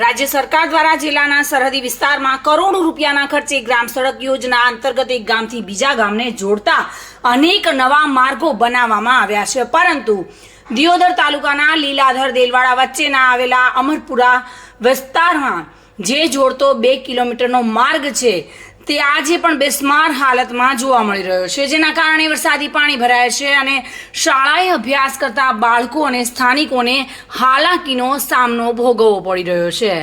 રાજ્ય સરકાર દ્વારા જિલ્લાના સરહદી વિસ્તારમાં કરોડો રૂપિયાના ખર્ચે ગ્રામ સડક યોજના અંતર્ગત એક ગામથી બીજા ગામને જોડતા અનેક નવા માર્ગો બનાવવામાં આવ્યા છે. પરંતુ દિયોદર તાલુકાના લીલાધર દેલવાડા વચ્ચેના આવેલા અમરપુરા વિસ્તારમાં જે જોડતો બે કિલોમીટરનો માર્ગ છે તે આજે પણ બેસ્માર હાલતમાં જોવા મળી રહ્યો છે, જેના કારણે વરસાદી પાણી ભરાય છે અને શાળાએ અભ્યાસ કરતા બાળકો અને સ્થાનિકોને હાલાકીનો સામનો ભોગવવો પડી રહ્યો છે.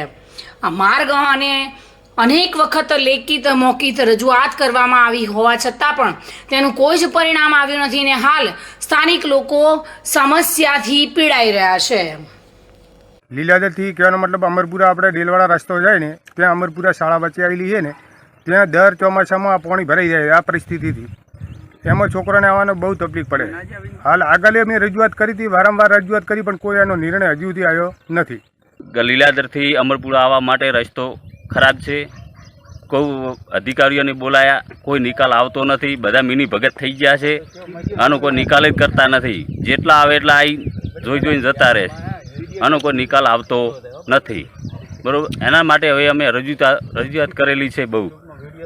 આ માર્ગ અને અનેક વખત લેખિત, મૌખિત રજૂઆત કરવામાં આવી હોવા છતાં પણ તેનું કોઈ જ પરિણામ આવ્યું નથી અને હાલ સ્થાનિક લોકો સમસ્યાથી પીડાઈ રહ્યા છે. લીલાદરથી કહેવાનો મતલબ અમરપુરા આપણે ડેલવાળા રસ્તો જાય ને, ત્યાં અમરપુરા શાળા વચ્ચે આવેલી છે ને ત્યાં દર ચોમાસામાં પાણી ભરાઈ જાય આ પરિસ્થિતિથી. એમાં છોકરાને આવવાનો બહુ તકલીફ પડે. હાલ આગળ અમે રજૂઆત કરી હતી, વારંવાર રજૂઆત કરી, પણ કોઈ એનો નિર્ણય હજુ સુધી આવ્યો નથી. ગલીલાદરથી અમરપુરા આવવા માટે રસ્તો ખરાબ છે. કોઈ અધિકારીઓને બોલાયા, કોઈ નિકાલ આવતો નથી. બધા મિની ભગત થઈ ગયા છે. આનો કોઈ નિકાલ જ કરતા નથી. જેટલા આવે એટલા આવી જોઈ જોઈને જતા રહે આનો કોઈ નિકાલ આવતો નથી. બરાબર? એના માટે હવે અમે રજૂઆત રજૂઆત કરેલી છે બહુ.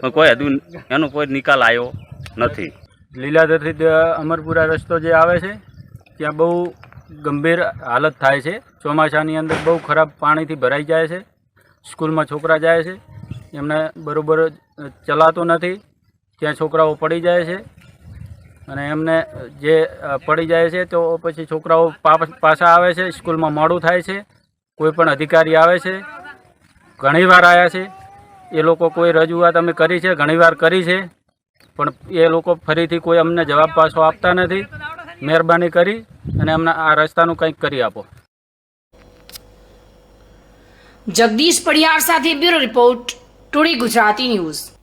પણ કોઈ હજુ એનો કોઈ નિકાલ આવ્યો નથી. લીલાધરથી દ- અમરપુરા રસ્તો જે આવે છે ત્યાં બહુ ગંભીર હાલત થાય છે. ચોમાસાની અંદર બહુ ખરાબ પાણીથી ભરાઈ જાય છે. સ્કૂલમાં છોકરા જાય છે. એમને બરાબર ચલાતો નથી. ત્યાં છોકરાઓ પડી જાય છે. અને એમને જે પડી જાય છે તો પછી છોકરાઓ પાછા આવે છે. સ્કૂલમાં મોડું થાય છે. કોઈ પણ અધિકારી આવે છે. ઘણીવાર આવ્યા છે. એ લોકો કોઈ રજૂઆત અમે કરી છે, ઘણીવાર કરી છે, પણ એ લોકો ફરીથી કોઈ અમને જવાબ પાછો આપતા નથી. મહેરબાની કરી અને અમને આ રસ્તાનું કંઈક કરી આપો. જગદીશ પડિયાર સાથે bureau report, today Gujarati news.